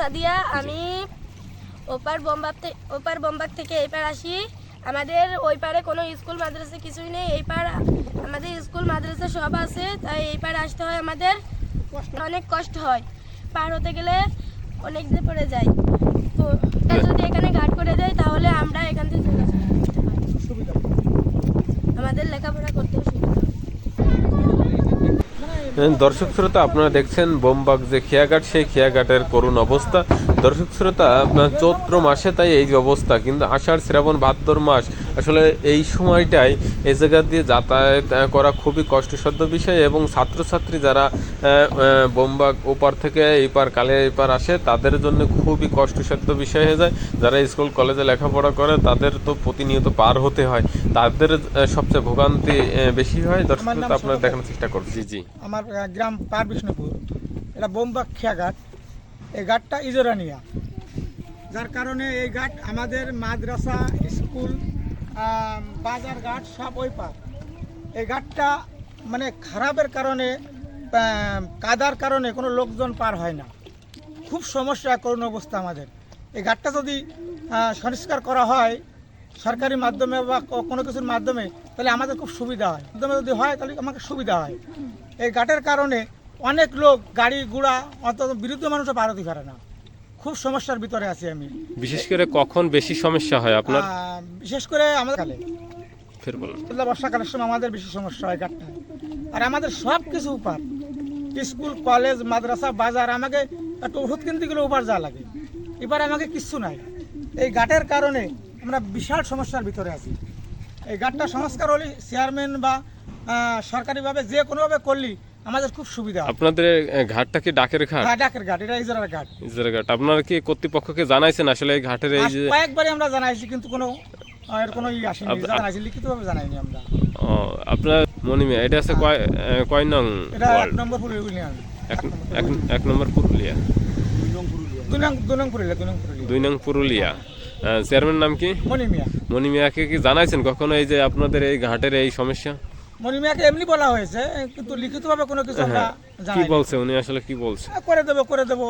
সাদিয়া আমি ওপার বোম্বাক থেকে ওপার বোম্বাক থেকে এই পার আসি। আমাদের ওই পারে কোনো স্কুল মাদ্রাসা কিছুই নেই। এই পার আমাদের স্কুল মাদ্রাসা সব আছে তাই এই পার আসতে হয় আমাদের। অনেক কষ্ট হয়। পার হতে গেলে অনেক যে পড়ে যায় তো এটা যদি এখানে ঘাট করে দেয় তাহলে আমরা এখান থেকে আমাদের লেখাপড়া করতে হয়। দর্শক শ্রোতা আপনারা দেখছেন বোমবাগ যে খেয়াঘাট সেই খেয়াঘাটের করুণ অবস্থা। দর্শক শ্রোতা আপনার চৈত্র মাসে তাই এই অবস্থা কিন্তু আষাঢ় শ্রাবণ ভাদ্র মাস আসলে এই সময়টাই এই জায়গা দিয়ে যাতায়াত করা খুবই কষ্টসাধ্য বিষয় এবং ছাত্রছাত্রী যারা আহ, ওপার থেকে এই পার কালে এই পার আসে তাদের জন্য খুবই কষ্টসাধ্য বিষয় হয়ে যায়। যারা স্কুল কলেজে লেখাপড়া করে তাদের তো প্রতিনিয়ত পার হতে হয়। তাদের সবচেয়ে ভোগান্তি বেশি হয়। দর্শক আপনারা দেখানোর চেষ্টা করছি। জি জি। আমার গ্রাম পার বিষ্ণুপুর। এটা বোমবাগ খেয়া ঘাট এই ঘাটটা ইজোরানিয়া যার কারণে এই ঘাট আমাদের মাদ্রাসা, স্কুল বাজার ঘাট সব ওই পার। এই ঘাটটা মানে খারাপের কারণে কাদার কারণে কোনো লোকজন পার হয় না। খুব সমস্যা করুণ অবস্থা আমাদের। এই ঘাটটা যদি সংস্কার করা হয় সরকারি মাধ্যমে বা কোনো কিছুর মাধ্যমে, তাহলে আমাদের খুব সুবিধা হয়। মাধ্যমে যদি হয়, তাহলে আমাকে সুবিধা হয়। এই ঘাটের কারণে অনেক লোক গাড়ি ঘোড়া অন্তত বিরুদ্ধ মানুষও পার হতে পারে না। খুব সমস্যার ভিতরে আছি আমি। বিশেষ করে কখন বেশি সমস্যা হয় আপনার? আহ, বিশেষ করে আমাদের কালে। ফের বলুন। বর্ষাকালের সময় আমাদের বেশি সমস্যা হয় ঘাটটা আর আমাদের সব কিছু উপার স্কুল কলেজ মাদ্রাসা বাজার আমাকে একটু ওষুধ কিনতে গেলে উপার যা লাগে। এবার আমাকে কিচ্ছু নাই। এই ঘাটের কারণে আমরা বিশাল সমস্যার ভিতরে আছি। এই ঘাটটা সংস্কার হলে চেয়ারম্যান বা আহ, সরকারিভাবে যে কোনোভাবে করলি আমাদের খুব সুবিধা আপনাদের ঘাটটা কি ডাকের ঘাট? হ্যাঁ, ডাকের ঘাট এটা ইজরার ঘাট। ইজারা ঘাট। আপনারা কি কর্তৃপক্ষকে জানাইছেন আসলে এই ঘাটের এই যে কয়েকবারই আমরা জানাইছি কিন্তু কোনো এর কোনো ই আসেনি। জানাইছি লিখিতভাবে জানাইনি আমরা। ও, আপনার মনিমিয়া এটা আছে কয় কয় নং এটা এক নম্বর পুরুলিয়া। এক এক- নম্বর পুরুলিয়া। দুই নং পুরুলিয়া চেয়ারম্যান নাম কি? মণিমিয়া মনিমিয়াকে কি জানাইছেন কখনো এই যে আপনাদের এই ঘাটের এই সমস্যা? মণিমিয়াকে এমনি বলা হয়েছে কিন্তু লিখিতভাবে কোনো কিছু আমরা হ্যাঁ, কি জানাই বলছে উনি? আসলে কি বলছে? করে দেবো করে দেবো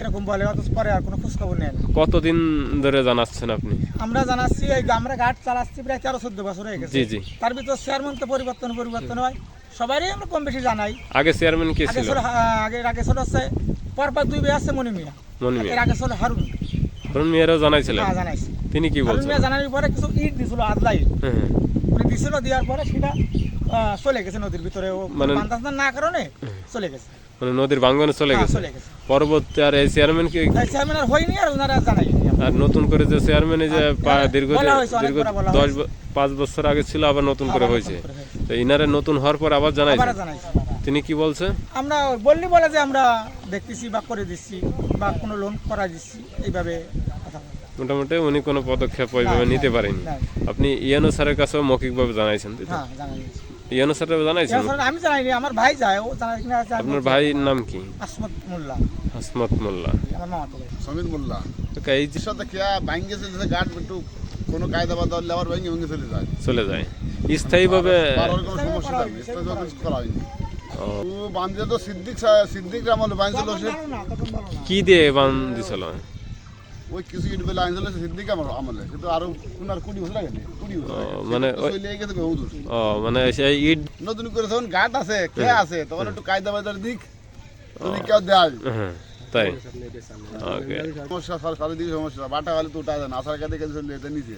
এরকম বলে অথচ পরে আর কোনো খোঁজখবর নেন কতদিন ধরে জানাচ্ছেন আপনি? আমরা জানাচ্ছি এই আমরা ঘাট চালাচ্ছি প্রায় তেরো চোদ্দ বছর হয়ে গেছে। জি জি। তার ভিতর চেয়ারম্যান তো পরিবর্তন পরিবর্তন হয়। সবারই আমরা কম বেশি জানাই। আগে চেয়ারম্যান কে আগে ছিল? ছিল আগে আগে ছিল হচ্ছে পরপর দুই বে আছে মণিমিয়া মনিমিয়া। এর আগে ছিল হারুন। ধরুন মেয়েরাও জানাইছিলেন? হ্যাঁ জানাইছি। তিনি কি হারুন বলছেন মিয়া জানানোর পরে কিছু ইট দিছিল আদলাই হ্যাঁ, হ্যাঁ। দিছিল দেওয়ার পরে সেটা চলে গেছে নদীর ভিতরে। মানে- না কারণে চলে গেছে। মানে নদীর ভাঙ্গনে চলে হ্যাঁ, গেছে। পরবর্তী আর এই চেয়ারম্যান কি চেয়ারম্যান আর হয়নি আর ওনারা জানাই আর নতুন করে যে চেয়ারম্যান যে দীর্ঘ বলা হয়েছে, অনেক দীর্ঘ দশ পাঁচ বছর আগে ছিল আবার নতুন করে হয়েছে। তো ইনারে নতুন হওয়ার পর আবার জানাইছে? জানাইছি। তিনি কি বলছে? আমরা বললি বলে যে আমরা দেখতেছি বা করে দিচ্ছি বা কোনো লোন করা দিচ্ছি এইভাবে মোটামুটি উনি কোনো পদক্ষেপ ওইভাবে নিতে পারেনি আপনি ইয়ানো স্যারের কাছেও মৌখিকভাবে জানাইছেন হ্যাঁ জানাই দিয়েছি। ইয়ানো জানাইছেন আমি জানাইনি আমার ভাই যায় ও জানাই কিনা আপনার ভাইয়ের নাম কি? আসমত মোল্লা। হাসমত মোল্লা। আমার মামা তো সমীর মোল্লা। তো এই যে সাথে খেয়া ভাঙ্গে চলে যায় গাছ একটু কোনো কায়দা বাদা হলে আবার ভেঙে ভেঙে চলে যায়। চলে যায়। স্থায়ীভাবে পারার কোনো সমস্যা করা নেই হয়নি ও, বান্ধে তো সিদ্দিক সিদ্দিক আমলে বাঁধছিল। কি দিয়ে বান দিছিল ওই কিছু ইট বেলা আনছিল সেদিকে আমার আমলে। কিন্তু আরও কোন আর কুড়ি বছর লাগে কুড়ি বছর মানে চলে গেছে বহুদূর ও মানে সেই ইট নতুন করে তখন ঘাট আছে কে আছে তখন একটু কায়দা বাজার দিক যদি কেউ দেয়। হ্যাঁ তাই। সমস্যা সরকারি দিকে সমস্যা বাটা হলে তো উঠা যায় না আসার কাছে নিচে।